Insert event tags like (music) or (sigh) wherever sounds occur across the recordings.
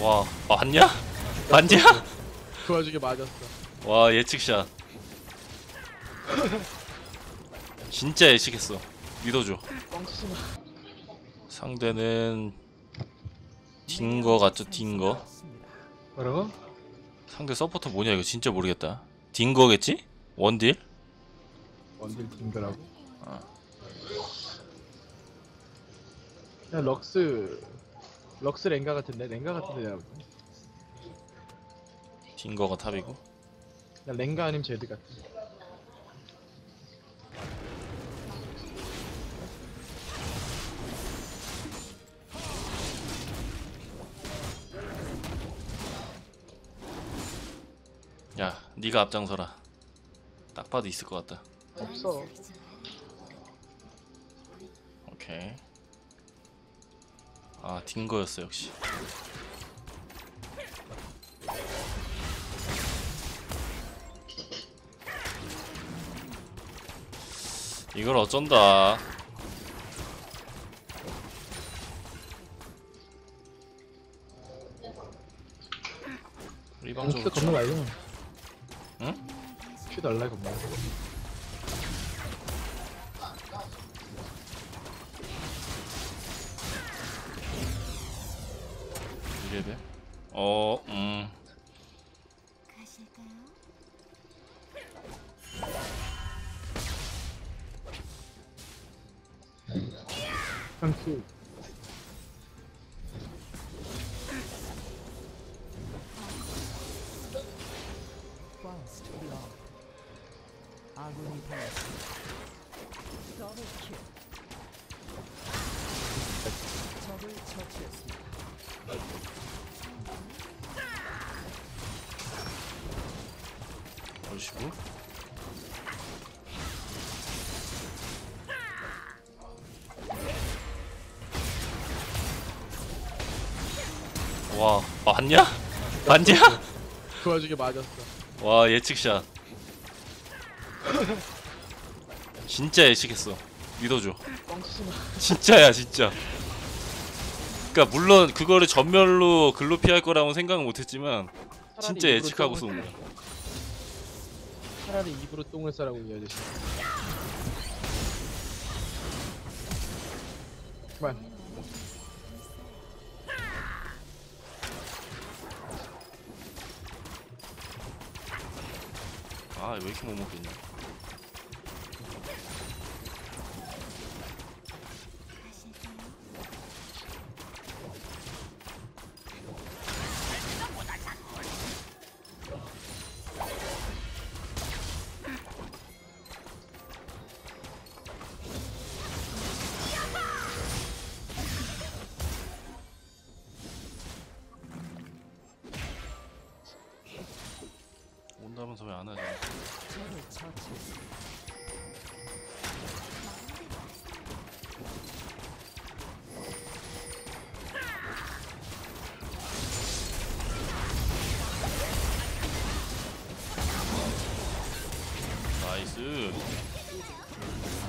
와 맞냐? 맞냐? 그 와중에 맞았어. 와 예측샷 진짜 예측했어 믿어줘 뻥치지 마. 상대는 딩거 같죠 딩거 뭐라고? 상대 서포터 뭐냐 이거 진짜 모르겠다 딩거겠지? 원딜? 원딜 딩그라고? 아. 그냥 럭스 럭스 랭가 같은데? 랭가 같은데 내가 볼때 딩거가 탑이고? 그냥 랭가 아니면 제드 같은. 야 네가 앞장서라. 딱 봐도 있을 것 같다. 없어. 오케이 아 딩거였어 역시 이걸 어쩐다 우리 큐 날려. 응? 큐 날라 겁나. 어, 음. 가실까요? 한 큐. Whilst beyond. 아군이 당했습니다. 와 맞냐? 맞냐? 그 와중에 맞았어. 와 예측샷 진짜 예측했어 믿어줘 마. 진짜야 진짜 그니까 물론 그거를 전멸로 글로 피할 거라고 생각은 못했지만 진짜 차라리 예측하고 입으로 쏜 똥을- 거야 차라리 입으로 똥을 싸라고 이 아저씨. 그만. 아왜 이렇게 못 먹겠냐 나이스.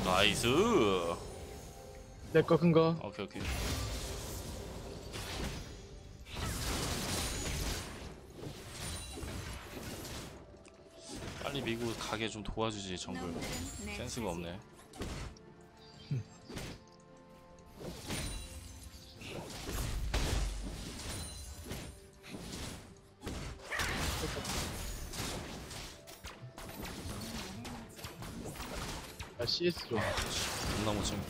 나이스. 내거 큰 거. 오케이 오케이. 빨리 미국 가게 좀 도와주지 정글. 센스가 없네 CS 좀. 존나 못 챙겨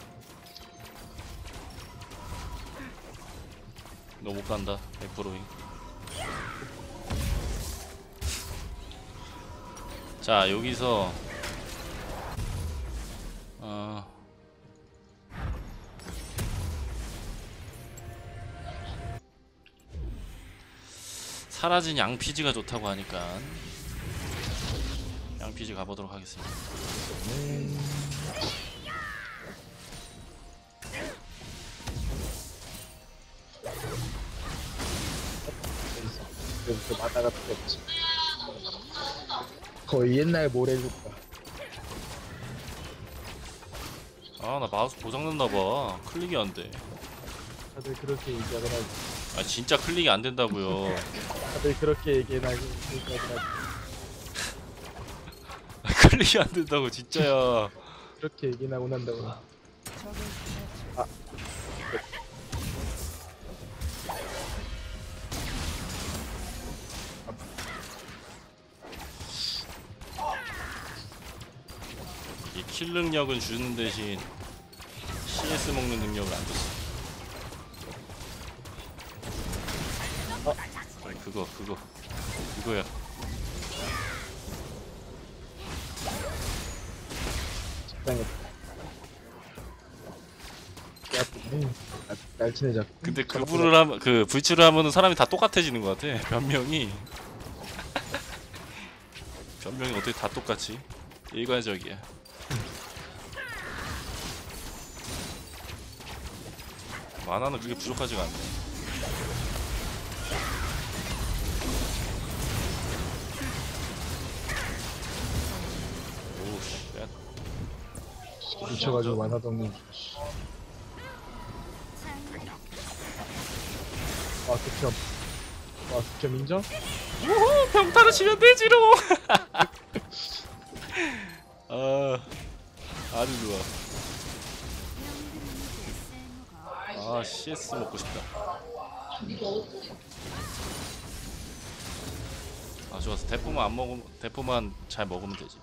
너못 간다 100%ing 자 여기서 어 사라진 양피지가 좋다고 하니까 양피지 가보도록 하겠습니다 그래서 바다가 필요 없지. 거의 옛날 모래국가. 아나 마우스 고장났나봐 클릭이 안돼 다들 그렇게 얘기하더라고. 아 진짜 클릭이 안 된다고요. 다들 그렇게 얘기해놔. 그러니까 (laughs) 클릭이 안 된다고 진짜야. 그렇게 얘기나고 난다고. 이킬 능력은 주는 대신 CS 먹는 능력을 안 줬어. 어? 아니 그거 그거 그거야. 적당했다. 야, 날친해 잡. 근데 그분을 하면 그 불치를 하면은 사람이 다 똑같아지는 것 같아. 변명이 (laughs) 변명이 어떻게 다 똑같지? 일괄적이야. 만화는 그게 부족하지가 않네. 오우 쉣. 미쳐가지고 만화동님. 와 극혐. 와 극혐 인정? 우후 병타를 치면 되지로 (laughs) 아 아주 좋아 아 CS 먹고 싶다 아 좋았어 대포만 안 먹으면 대포만 잘 먹으면 되지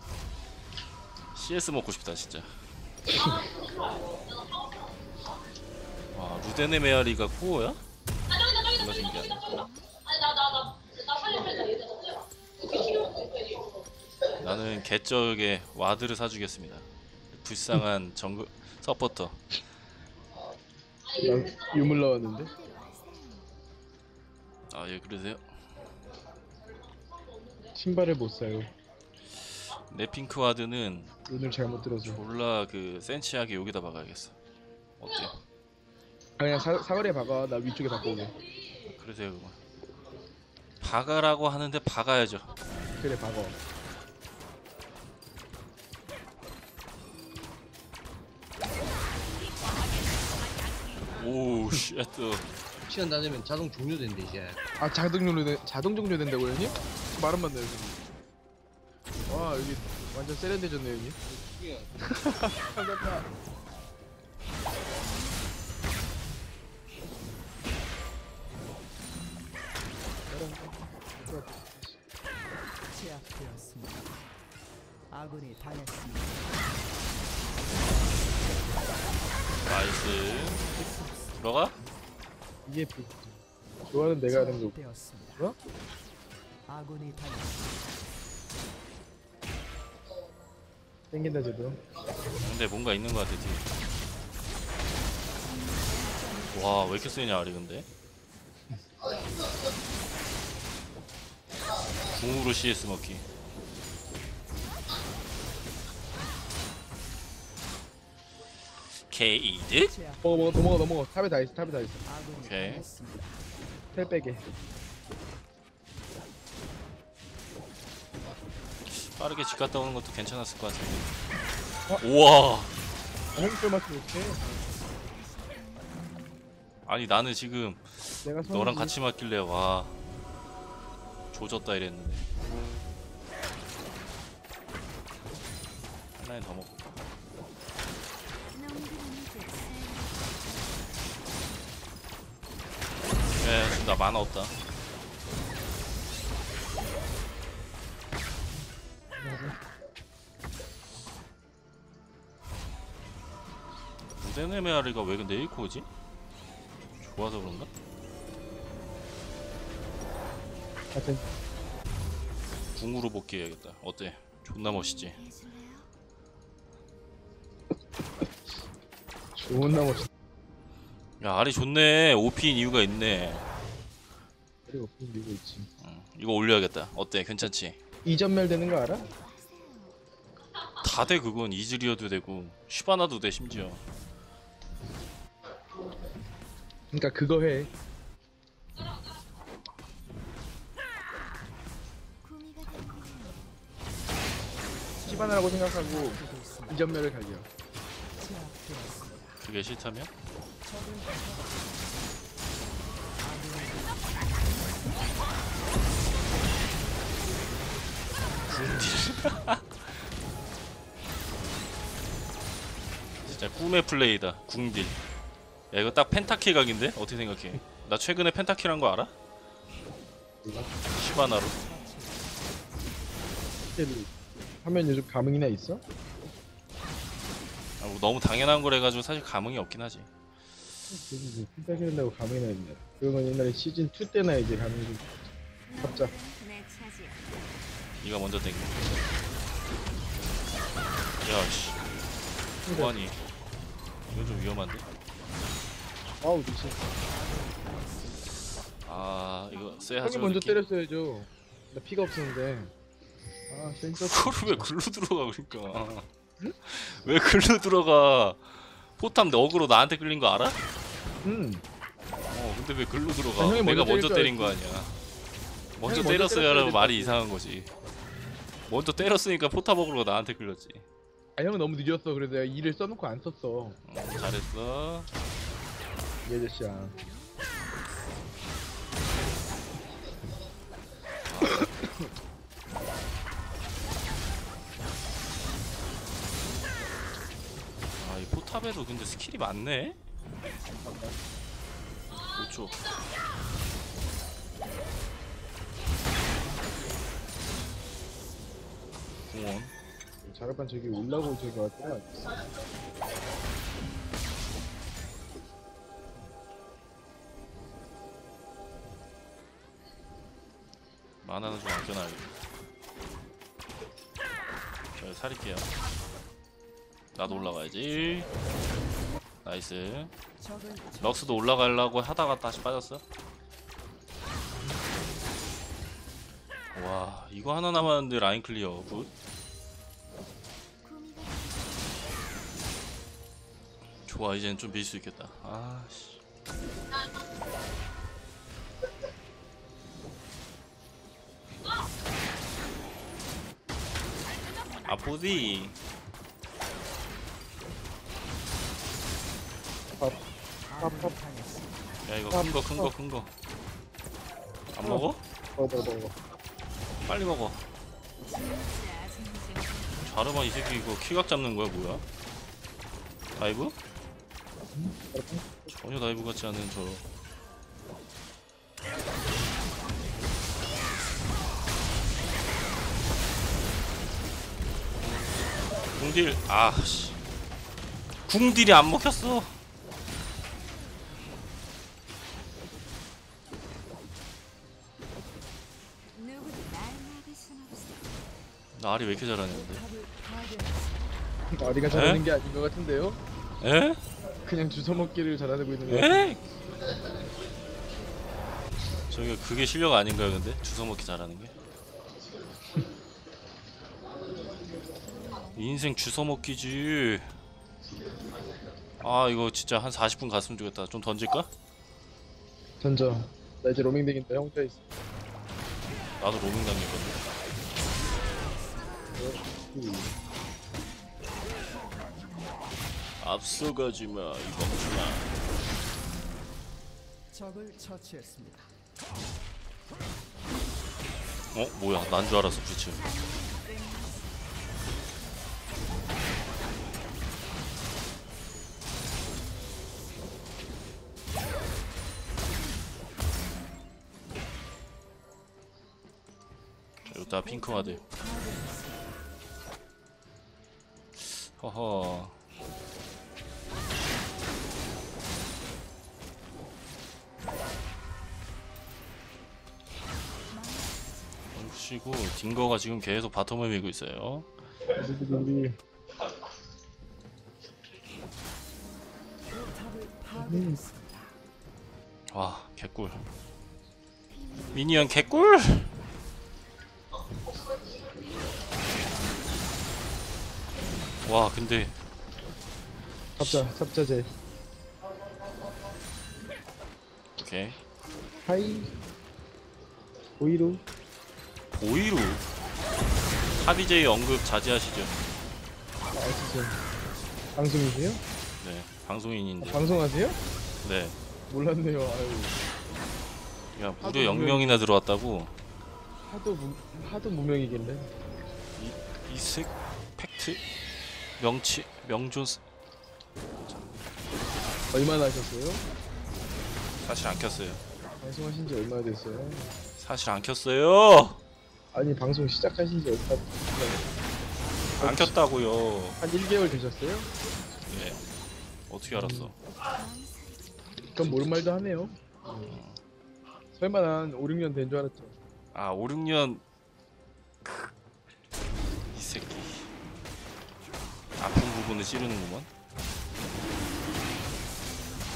CS 먹고 싶다 진짜 와 루데네 메아리가 코어야? 뭔가 신기하네 나는 개쩍에 와드를 사주겠습니다. 불쌍한 정글 서포터. 난 유물 넣었는데. 아 예 그러세요? 신발을 못 사요. 내 핑크 와드는 눈을 잘못 들어서. 졸라 그 센치하게 여기다 박아야겠어. 어때? 아, 그냥 사, 사거리에 박아. 나 위쪽에 바꿔오게. 그러세요 그만. 박아라고 하는데 박아야죠. 그래 박어. 오우 쉣. 시간 다 되면 자동 종료된대 이제 아 자동 종료 자동 종료된다고 요 형님? 말은 맞나요 형님? 와 여기 완전 세련돼졌네 형님. 감사합니다. (laughs) 제압되었습니다. 이게 그- 좋아하는 내가 하는 거. 뭐야? 아군이. 땡긴다 쟤도. 근데 뭔가 있는 것 같아 뒤에. 와왜 이렇게 세냐 아리 근데? 궁으로 CS 먹기. 게이드? 제압. 먹어 먹어 넘어가 넘어가. 탑에 다 있어 탑에 다 있어. 오케이. 텔 빼게. 빠르게 집 갔다 오는 것도 괜찮았을 것 같은데. 우와. 형들 맞으면 어떡해. 아니 나는 지금 내가 손 너랑 같이 맞길래 와 조졌다 이랬는데. 하나에 더 먹고. 나 만화 없다. 무데네메아리가 왜 근데 1코지? 좋아서 그런가? 하여튼 궁으로 복귀해야겠다. 어때? 존나 멋있지? 좋은 나무 야 알이 좋네. OP인 이유가 있네. 그리고 밀고 있지. 응, 이거 올려야겠다. 어때? 괜찮지? 이전멸 되는 거 알아? 다 돼 그건 이즈리어도 되고 슈바나도 돼 심지어. 그러니까 그거 해. 시바나라고 생각하고 이전멸을. 제압되었습니다. 그게 싫다면? 진짜 꿈의 플레이다. 궁딜. 야 이거 딱 펜타킬 각인데 어떻게 생각해? 나 최근에 펜타킬 한 거 알아? 시바나로. 하면 요즘 감흥이나 있어? 아, 뭐 너무 당연한 걸 해가지고 사실 감흥이 없긴 하지. 요즘 핀타기 한다고 감흥이나 있네 그런 건 옛날에 시즌 2 때나 이제 감흥이 좀 차지야. 네가 먼저 땡겨. 야씨. 뭐하니? 이건 좀 위험한데? 아우 미친 아 이거 형이 쎄하죠. 먼저 느낌? 때렸어야죠 나 피가 없었는데 아 센서 그걸 왜 글로 들어가 그러니까 왜 글로 들어가 포탐 어그로 나한테 끌린 거 알아? 음어 근데 왜 글로 들어가 아, 형이 내가 먼저 먼저 때릴 때린 줄거 아니야 먼저 형이 먼저 때렸어야 때렸어야 라고 말이 됐지. 이상한 거지 먼저 때렸으니까 포탑 어그로가 나한테 끌렸지. 아 형은 너무 늦었어. 그래서 내가 일을 써놓고 안 썼어. 어, 잘했어. 이 아저씨야. 아 이 포탑에도 근데 스킬이 많네? 5초 공원. 자르반 저기 올라고 저기 왔더라 만화는 좀 아껴놔야겠다 저 살릴게요. 나도 올라가야지. 나이스. 럭스도 올라가려고 하다가 다시 빠졌어? 와 이거 하나 남았는데 라인 클리어. 굿 좋아 이젠 좀밀 수 있겠다 아씨 아프디. 야 이거 큰 거 큰 거 큰 거 안 먹어? 먹어 먹어 빨리 먹어. 자르마 이 새끼 이거 키각 잡는 거야 뭐야? 다이브? 전혀 다이브 같지 않은 저 궁딜 아씨 궁딜이 안 먹혔어 누구도 날 막을 순 없어. 나 알이 왜 이렇게 파괴했습니다. 아리가 잘하는 게 아닌 것 같은데요? 에? 그냥 주워먹기를 잘하고 있는 거 에? 저게 그게 실력 아닌가요 근데? 주워먹기 잘하는 게? 인생 주워먹기지 아 이거 진짜 한 40분 갔으면 좋겠다 좀 던질까? 던져 나 이제 로밍 되긴다 형 혼자 있어 나도 로밍 당길 건데 앞서가지마 이 멍청아 적을 처치했습니다. 어? 뭐야 난 줄 알았어 부츠 여기다 핑크와드 허허 푸시고 딩거가 지금 계속 바텀을 밀고 있어요. 와 개꿀. 미니언 개꿀! 와 근데 잡자 잡자 제. 오케이. 하이. 오이로 보이루 하비제이 언급 자제하시죠 아 진짜 방송이세요? 네 방송인인데 방송하세요? 네 몰랐네요 아유 야 하도 무려 0명이나 들어왔다고 하도 무, 하도 무명이길래 이, 이색 팩트 명치 명존 얼마나 하셨어요? 사실 안 켰어요. 방송하신 지 얼마나 됐어요? 사실 안 켰어요. 아니 방송 시작하신 지 됐어요? 안 켰다고요. 한 1개월 되셨어요? 예. 어떻게 알았어? 그럼 모른 말도 하네요. 설마 난 5, 6년 된 줄 알았죠. 아 5, 6년 이 새끼 아픈 부분을 찌르는구먼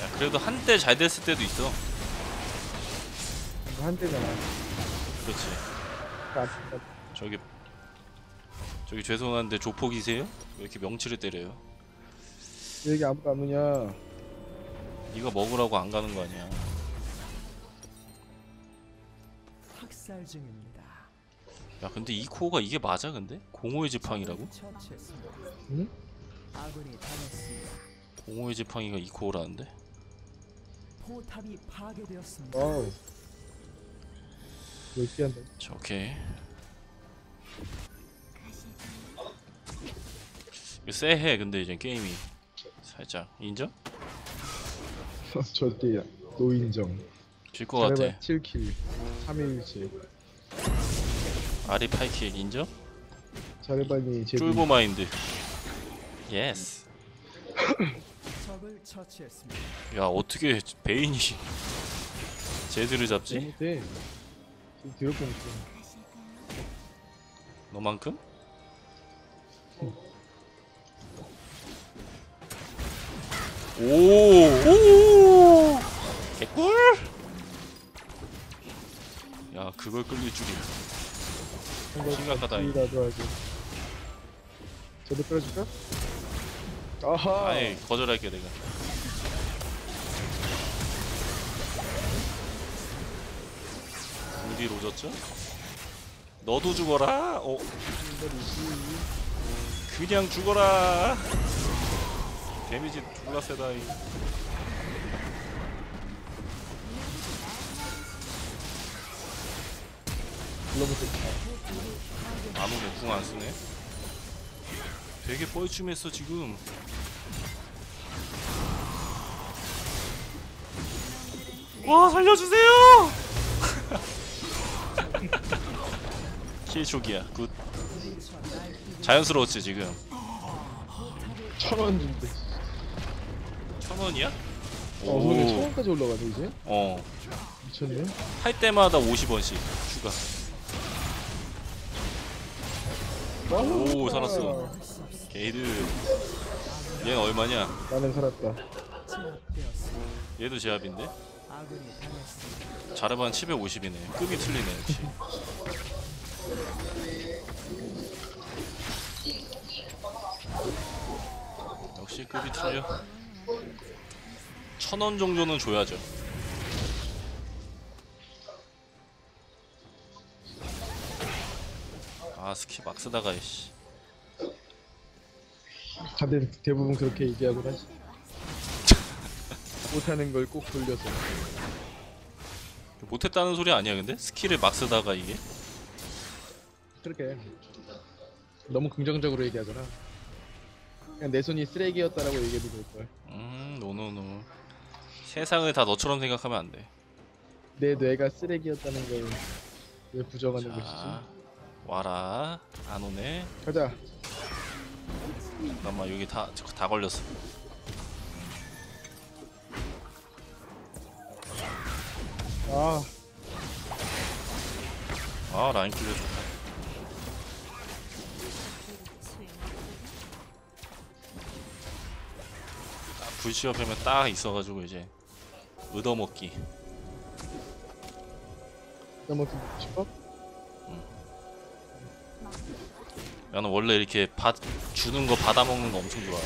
야 그래도 한때 잘 됐을 때도 있어 한때잖아. 그렇지 아, 저기 저기 죄송한데 조폭이세요? 왜 이렇게 명치를 때려요? 왜 여기 아무도 안 오냐? 네가 먹으라고 안 가는 거 아니야 학살 중입니다. 야 근데 이 코어가 이게 맞아 근데? 공허의 지팡이라고? 응? 아군이 당했습니다. 공허의 지팡이가 이 코어라는데? 포탑이 파괴되었습니다. 와우. 몇 한다. 자 오케이 이거 쎄해 근데 이제 게임이 살짝 인정? (laughs) 절대 노인정. 질 것 같아 7킬. 3일치. 아리 8킬 인정? 자르바니 제비. 쫄보 마인드 예스 적을 처치했습니다. 야 어떻게 베인이 (laughs) 제드를 잡지? 잘못해. 더럽게 못해. 너만큼? 오, 오, 개꿀! 야, 그걸 끌릴 줄이야. 심각하다, 이. 나도 하지. 저도 끌어줄까? 아하. 아예 거절할게 내가. 우리 로졌죠? 너도 죽어라. 어, 그냥 죽어라. 데미지 졸라 세다. 이. 불러보세요. 안 오네, 궁안 쓰네. 되게 뻘쭘했어 지금. 와 살려주세요! (laughs) 킬촉이야. 굿. 자연스러웠지 지금. 천원 준대. 천 원이야? 어, 그러게 천 원까지 올라가네 이제. 어. 미쳤네. 할 때마다 50원씩 추가. 오, 살았어. 게이드. 얘는 얼마냐? 나는 살았다. 얘도 제압인데? 자르반 750이네. 급이 틀리네 역시. 틀려. 천원 정도는 줘야죠. 아 스키 막 쓰다가 씨. 다들 대부분 그렇게 얘기하고 하지. (laughs) 못하는 걸 꼭 돌려서. 못했다는 소리 아니야 근데? 스킬을 막 쓰다가 이게? 그렇게. 너무 긍정적으로 얘기하잖아. 그냥 내 손이 쓰레기였다라고 얘기해도 될 걸. 음 노노노. 세상을 다 너처럼 생각하면 안 돼. 내 뇌가 쓰레기였다는 걸 왜 부정하는 자 것이지? 와라 안 오네. 가자. 잠깐만 여기 다다 걸렸어. 아, 아 라인 클리어 좋다. 불시 옆에면 딱 있어가지고 이제 얻어먹기. 먹고 싶어? 나는 원래 이렇게 받 주는 거 받아 먹는 거 엄청 좋아해.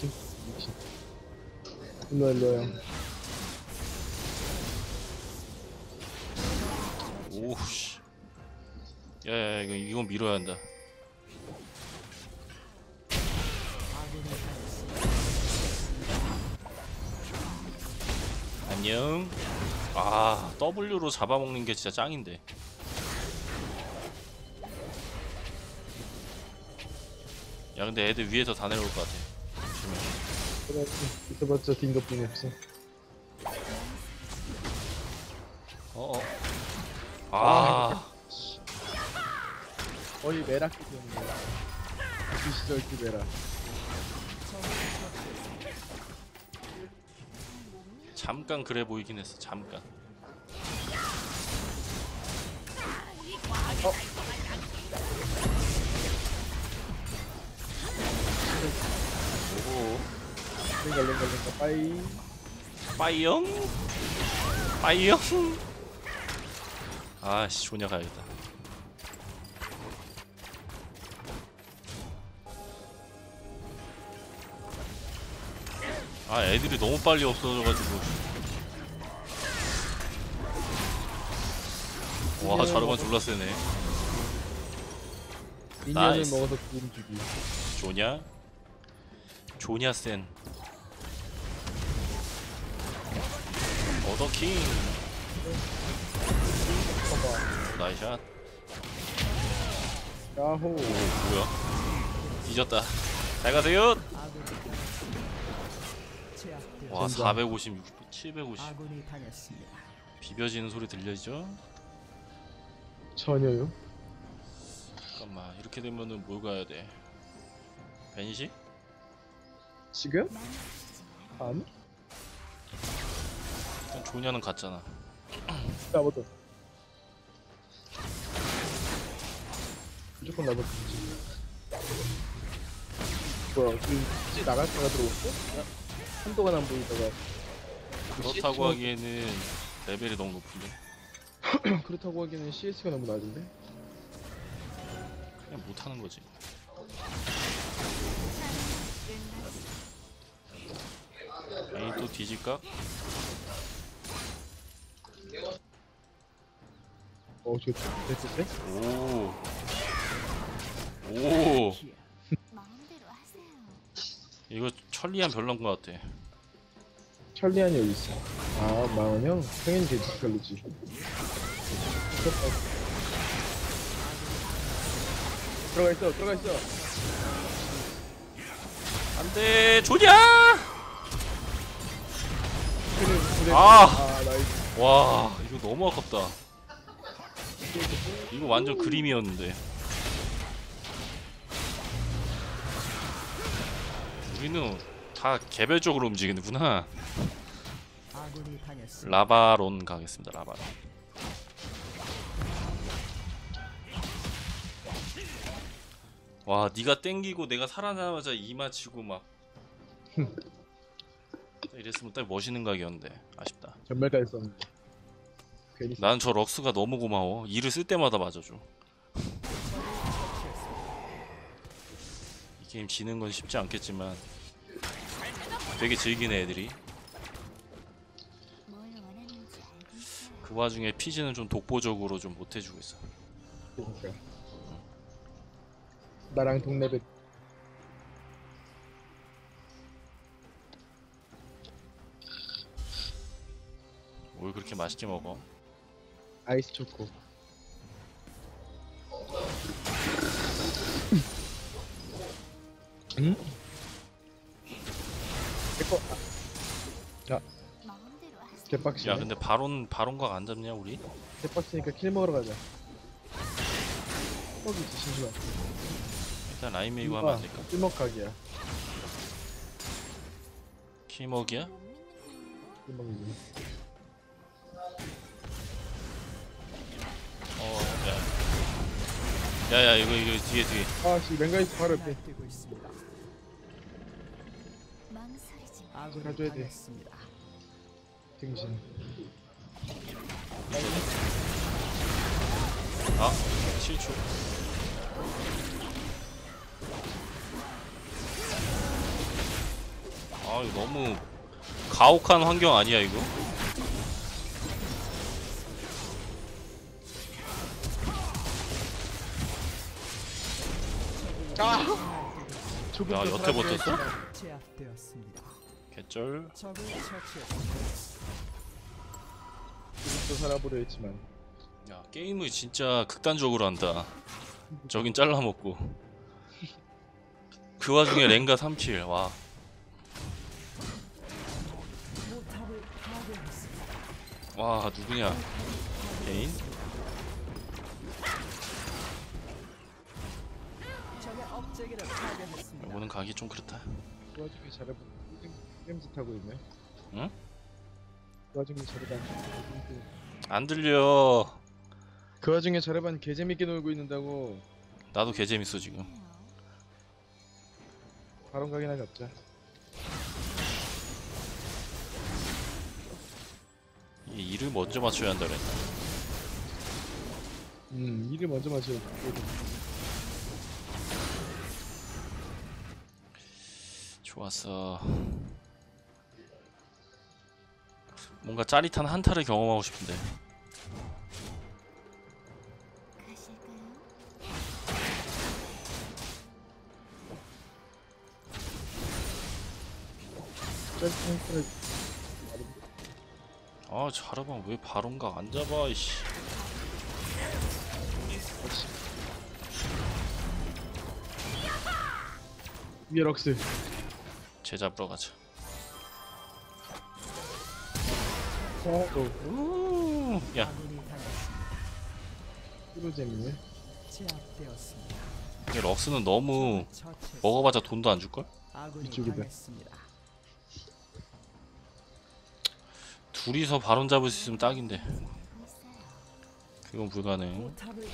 미친. 일로와 일로와. 오씨. 야야 이거 이건 밀어야 한다. 안녕. 아 W로 잡아먹는 게 진짜 짱인데. 야 근데 애들 위에서 다 내려올 것 같아. 조심해 그래 있어봤자 딩거뿐이 없어. 어어. 아 거의 메락 기준이야 그 시절 그 메락. 잠깐 그래 보이긴 했어 잠깐. 오 랭갈 랭갈 랭갈 빠이 빠이영? 빠이영? 아씨 조냐 가야겠다 아 애들이 너무 빨리 없어져가지고. 와 자르반 졸라 세네. 미니언을 나이스. 먹어서 구름 주기 조냐? 조냐 센. 어더킹. 봐봐. 나이샷. 야호. 오 뭐야? 뒤졌다. 잘 가세요 와 젠장. 456 750 아군이 당했습니다. 비벼지는 소리 들려지죠? 전혀요 잠깐만 이렇게 되면은 뭘 가야 돼 벤시? 지금? 안? 일단 조냐는 갔잖아 나부터 무조건 나부터 뭐야 그 굳이 나갔다가 들어왔어? 야, 한동안 안 보이다가 그렇다고 하기에는 레벨이 너무 높은데 (clears throat) 그렇다고 하기에는 CS가 너무 낮은데? 그냥 못하는 거지 에이 또 뒤질까? 어 저거 됐을 때? 오. 오. 이거 천리안 별론 것 같아. 천리안이 여기 있어 아 망원형? 당연히 돼지 별로지 들어가 있어 들어가 있어 안 돼 조냐! 그래 그래 아! 아 나이스 와 이거 너무 아깝다. 이거 완전 그림이었는데. 우리는 다 개별적으로 움직이는구나. 라바론 가겠습니다. 라바론. 와, 네가 땡기고 내가 살아나자마자 이마 치고 막 (laughs) 이랬으면 딱 멋있는 각이었는데 아쉽다. 전멸까지 썼는데 괜히 난 저 럭스가 너무 고마워. 일을 쓸 때마다 맞아줘. 이 게임 지는 건 쉽지 않겠지만 되게 즐기네 애들이. 그 와중에 피지는 좀 독보적으로 좀 못해주고 있어. 그러니까 나랑 동네배 뭘 그렇게 맛있게 먹어? 아이스 초코 응? 내꺼. 개빡치네 야 근데 바론 바론각 안 잡냐 우리? 개빡치니까 킬 먹으러 가자 뻑이지 심심한 일단 라인 메이고 하면 안 될까? 찔먹각이야 키먹이야? 못 믿는 거예요. 찔먹이지 어, 야. 야야 이거 이거 뒤에 뒤에. 아씨 랭가이스 바로 옆에 뛰고 있습니다. 아군이 가져야 돼. 당했습니다. 등신 아, 7초. 아 이거 너무 가혹한 환경 아니야 이거? 조금 야, 더 여태. 버텼어? 제압되었습니다. 개쩔. 더 살아보려 했지만 야 게임을 진짜 극단적으로 한다. 저긴 잘라먹고. 그 와중에 랭가 3킬 와. 와 누구냐 개인? 이거는 가기 좀 그렇다 그 와중에 잘해본 게 임짓 하고 있네. 응? 그 와중에 잘해본 안 들려 그 와중에 잘해본 개 재밌게 놀고 있는다고 나도 개 재밌어 지금 바론 가게나 잡자. 이 일을 먼저 맞춰야 한다 그랬나 음 일을 먼저 마셔. 좋았어 뭔가 짜릿한 한타를 경험하고 싶은데. 아 자르방 왜 바론각 안 잡아 이씨. 위에 럭스. 쟤 잡으러 가자 어, 야. 프로 재밌네. 이게 럭스는 너무. 먹어봤자 돈도 안 줄걸? 이쪽이다. 둘이서 바론 잡을 수 있으면 딱인데. 그건 불가능 포탑을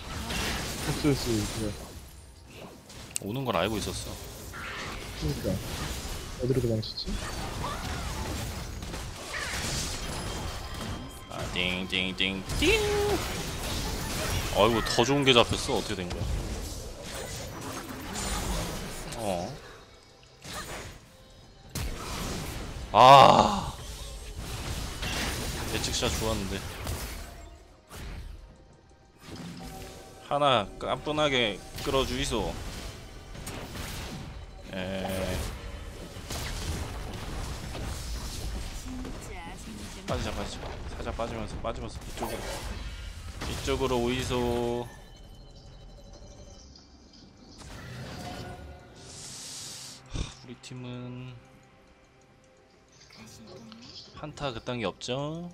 옥수수 그래. 오는 걸 알고 있었어 그러니까 어디로 도망쳤지? 띵띵띵띵. 아이고 더 좋은 게 잡혔어. 어떻게 된 거야? 어. 아. 예측샷 좋았는데. 하나 깜뻔하게 끌어주이소. 에 재밌는 빠지자 빠지자 살짝 빠지면서 빠지면서 이쪽으로. 이쪽으로 오이소. 하, 우리 팀은? 한타 그딴 게 없죠?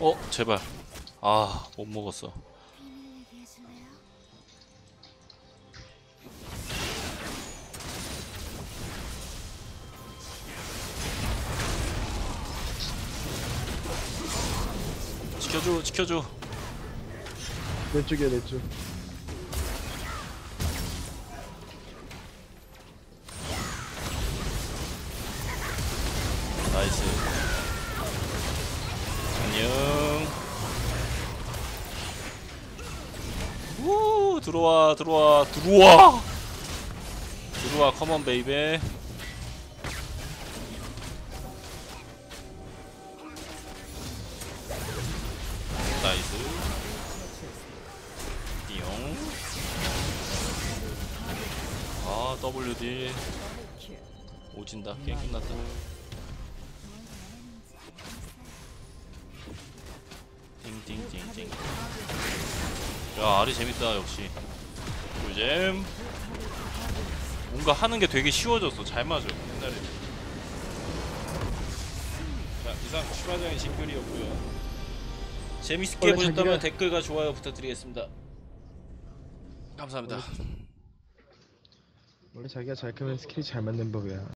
어 제발. 아 못 먹었어 지켜줘. 내 쪽이야 내 쪽. 나이스. 안녕. 우 들어와 들어와 들어와. 들어와 컴온 베이베 킬. 오진다. 게임 끝났다. 띵띵띵띵. 야 아리 재밌다 역시. 꿀잼 뭔가 하는 게 되게 쉬워졌어 잘 맞아 옛날에 자 이상 추가장의 진글이었고요. 재밌게 보셨다면 댓글과 좋아요 부탁드리겠습니다. 감사합니다 원래 자기가 잘 크면 스킬이 잘 맞는 법이야.